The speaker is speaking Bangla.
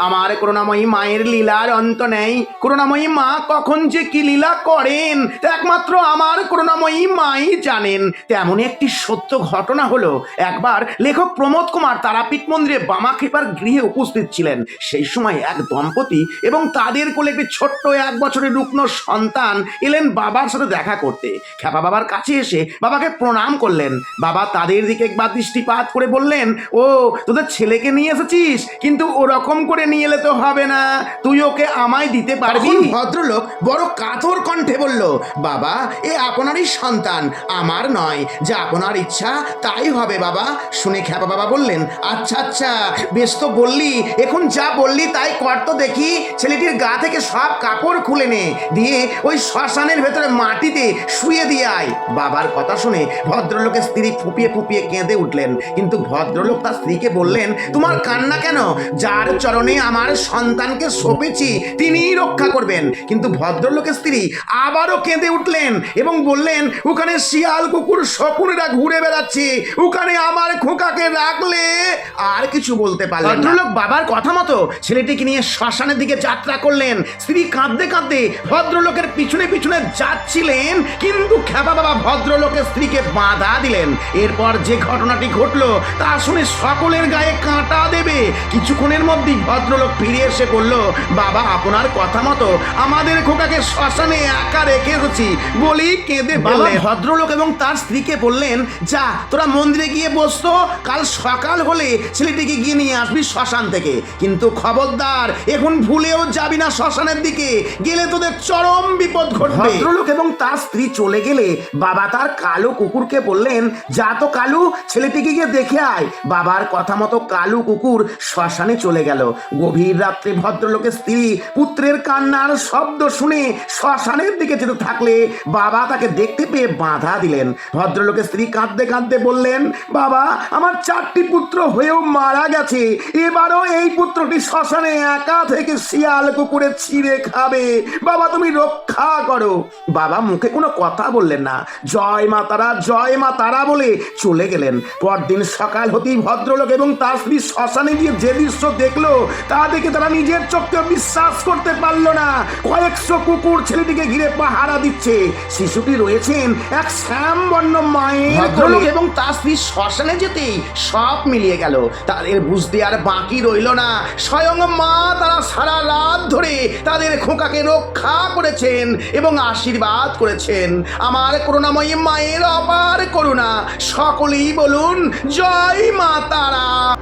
আমার করুণাময়ী মায়ের লীলার অন্ত নেই। করুণাময়ী মা কখন যে কি লীলা করেন, তা একমাত্র আমার করুণাময়ী মাই জানেন। তেমন একটি সত্য ঘটনা হলো, একবার লেখক প্রমোদ কুমার তারাপীঠ মন্দিরে বামা কৃপার গৃহে উপস্থিত ছিলেন। সেই সময় এক দম্পতি এবং তাদের কোলে একটি ছোট্ট এক বছরের রুগ্ন সন্তান এলেন বাবার সাথে দেখা করতে। খ্যাপা বাবার কাছে এসে বাবাকে প্রণাম করলেন। বাবা তাদের দিকে একবার দৃষ্টিপাত করে বললেন, ও, তোদের ছেলেকে নিয়ে এসেছিস? কিন্তু ওরকম করে নিয়ে এলে তো হবে না। তুই ওকে আমায় দিতে পারবি? ভদ্রলোক বড় কাতর কণ্ঠে বলল, বাবা, এ আপনারই সন্তান, আমার নয়। যা আপনার ইচ্ছা, তাই হবে, বাবা। শুনে খ্যাপা বাবা বললেন আচ্ছা আচ্ছা বেশ তো বললি। এখন যা বললি, তাই কর তো দেখি। ছেলেটির গা থেকে সব কাপড় খুলে নে। দিয়ে ওই শ্মশানের ভেতরে মাটিতে শুয়ে দিয়ে আয়। বাবার কথা শুনে ভদ্রলোকের স্ত্রী ফুপিয়ে ফুপিয়ে কেঁদে উঠলেন। কিন্তু ভদ্রলোক তার স্ত্রীকে বললেন, তোমার কান্না কেন? যার চরণে আমার সন্তানকে সঁপেছি, তিনিই রক্ষা করবেন। কিন্তু ভদ্রলোকের স্ত্রী আবারও কেঁদে উঠলেন এবং বললেন, ওখানে শিয়াল কুকুর শকুনেরা ঘুরে বেড়াচ্ছে, ওখানে আমার খোকাকে রাখলে আর কিছু বলতে পারলেন ভদ্রলোক বাবার কথা মতো ছেলেটিকে নিয়ে শ্মশানের দিকে যাত্রা করলেন। স্ত্রী কাঁদতে কাঁদতে ভদ্রলোকের পিছনে পিছনে যাচ্ছিলেন, কিন্তু খ্যাপা বাবা ভদ্রলোকের স্ত্রীকে বাধা দিলেন। এরপর যে ঘটনাটি ঘটলো, তা শুনে সকলের গায়ে কাঁটা দেবে। কিছুক্ষণের মধ্যেই ভদ্রলোক ফিরে এসে বলল বাবা আপনার কথা মতো আমাদের খোকাকে শ্মশানে একা রেখে এসেছি। বলি কেঁদে বাবা ভদ্রলোক এবং তার স্ত্রীকে বললেন যা তোরা মন্দিরে গিয়ে বসতো কাল সকাল হলে ছেলেটিকে গিয়ে নিয়ে আসবি শ্মশান থেকে। কিন্তু খবরদার এখন ভুলেও যাবি না শ্মশানের দিকে। গেলে তোদের চরম বিপদ ঘটবে। ভদ্রলোক এবং তার স্ত্রী চলে গেলে বাবা তার কালো কুকুরকে বললেন যা তো কালু ছেলেটিকে গিয়ে দেখে আয়। বাবার কথা মতো কালু কুকুর শ্মশানে চলে গেল। গভীর রাত্রে ভদ্রলোকের স্ত্রী পুত্রের কান্নার শব্দ শুনে শ্মশানের দিকে যেতে থাকলে বাবা তাকে দেখতে পেয়ে বাধা দিলেন। ভদ্রলোকের স্ত্রী কাঁদতে কাঁদতে বললেন, বাবা, আমার চারটি পুত্র হয়েও মারা গেছে। এবারও এই পুত্রটি শ্মশানে একা থেকে শিয়াল কুকুরে ছিঁড়ে খাবে। বাবা, তুমি রক্ষা করো। বাবা মুখে কোনো কথা বললেন না। জয় মা তারা জয় মা তারা বলে চলে গেলেন। পরদিন সকাল হতেই ভদ্রলোক এবং তার স্ত্রী শ্মশানে গিয়ে যে দৃশ্য দেখল তা দেখে তারা নিজের চোখকে বিশ্বাস করতে পারল না। কয়েকশো কুকুর ছেলেটিকে ঘিরে পাহারা দিচ্ছে। শিশুটি রয়েছেন এক শ্যামবর্ণ মায়ের ভদ্রলোক এবং তার স্ত্রী শ্মশানে যেতেই সব মিলিয়ে গেল। তাদের বুঝতে আর বাকি রইল না। স্বয়ং মা তারা সারা রাত ধরে তাদের খোকাকে রক্ষা করেছেন এবং আশীর্বাদ করেছেন। আমার করুণাময়ী মায়ের অপার করুণা। সকলেই বলুন জয় মা তারা।